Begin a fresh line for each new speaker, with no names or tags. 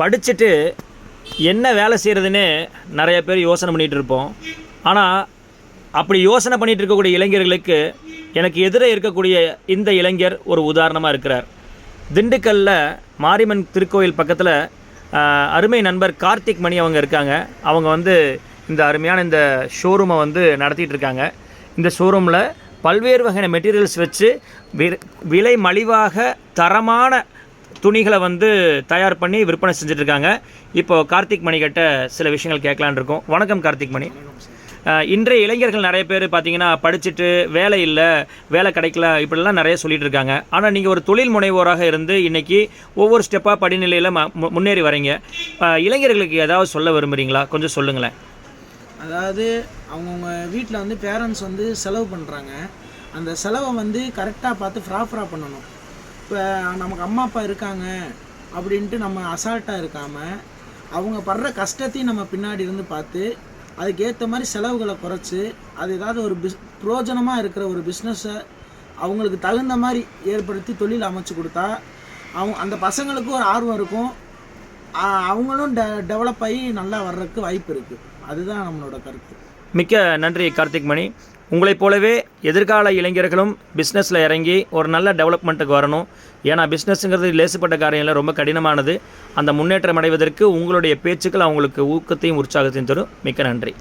படிச்சுட்டு என்ன வேலை செய்கிறதுன்னு நிறைய பேர் யோசனை பண்ணிகிட்டு இருப்போம். ஆனால் அப்படி யோசனை பண்ணிகிட்டு இருக்கக்கூடிய இளைஞர்களுக்கு எனக்கு எதிரே இருக்கக்கூடிய இந்த இளைஞர் ஒரு உதாரணமாக இருக்கிறார். திண்டுக்கல்லில் மாரியம்மன் திருக்கோயில் பக்கத்தில் அருமை நண்பர் கார்த்திக் மணி அவங்க இருக்காங்க. அவங்க வந்து இந்த அருமையான இந்த ஷோரூமை வந்து நடத்திட்டு இருக்காங்க. இந்த ஷோரூமில் பல்வேறு வகையான மெட்டீரியல்ஸ் வச்சு விலை மலிவாக தரமான துணிகளை வந்து தயார் பண்ணி விற்பனை செஞ்சுட்டு இருக்காங்க இப்போ கார்த்திக் மணி கிட்ட சில விஷயங்கள் கேட்கலான்னு இருக்கோம். வணக்கம் கார்த்திக் மணி. இன்றைய இளைஞர்கள் நிறைய பேர் பார்த்தீங்கன்னா படிச்சுட்டு வேலை இல்லை வேலை கிடைக்கல இப்படிலாம் நிறைய சொல்லிட்டு இருக்காங்க ஆனால் நீங்கள் ஒரு தொழில் முனைவோராக இருந்து இன்னைக்கு ஒவ்வொரு ஸ்டெப்பாக படிநிலையில் முன்னேறி வரீங்க. இளைஞர்களுக்கு ஏதாவது சொல்ல விரும்புகிறீங்களா கொஞ்சம் சொல்லுங்களேன்.
அதாவது அவங்கவுங்க வீட்டில் வந்து பேரண்ட்ஸ் வந்து செலவு பண்ணுறாங்க அந்த செலவை வந்து கரெக்டாக பார்த்து ப்ராப்பராக பண்ணணும். இப்போ நமக்கு அம்மா அப்பா இருக்காங்க அப்படின்ட்டு நம்ம அசால்ட்டாக இருக்காமல் அவங்க படுற கஷ்டத்தையும் நம்ம பின்னாடி இருந்து பார்த்து அதுக்கேற்ற மாதிரி செலவுகளை குறைச்சி அது ஏதாவது ஒரு பிஸ் பிரயோஜனமாக இருக்கிற ஒரு பிஸ்னஸை அவங்களுக்கு தகுந்த மாதிரி ஏற்படுத்தி தொழில் அமைச்சு கொடுத்தா அவங்க அந்த பசங்களுக்கும் ஒரு ஆர்வம் இருக்கும். அவங்களும் டெ டெவலப் ஆகி நல்லா வர்றதுக்கு வாய்ப்பு இருக்குது அதுதான் நம்மளோட கருத்து.
மிக்க நன்றி கார்த்திக் மணி. உங்களைப் போலவே எதிர்கால இளைஞர்களும் பிஸ்னஸில் இறங்கி ஒரு நல்ல டெவலப்மெண்ட்டுக்கு வரணும். ஏன்னா பிஸ்னஸ்ங்கிறது லேசுப்பட்ட காரியம் ரொம்ப கடினமானது. அந்த முன்னேற்றம் அடைவதற்கு உங்களுடைய பேச்சுக்கள் அவங்களுக்கு ஊக்கத்தையும் உற்சாகத்தையும் தரும். மிக்க நன்றி.